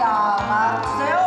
남아주세요.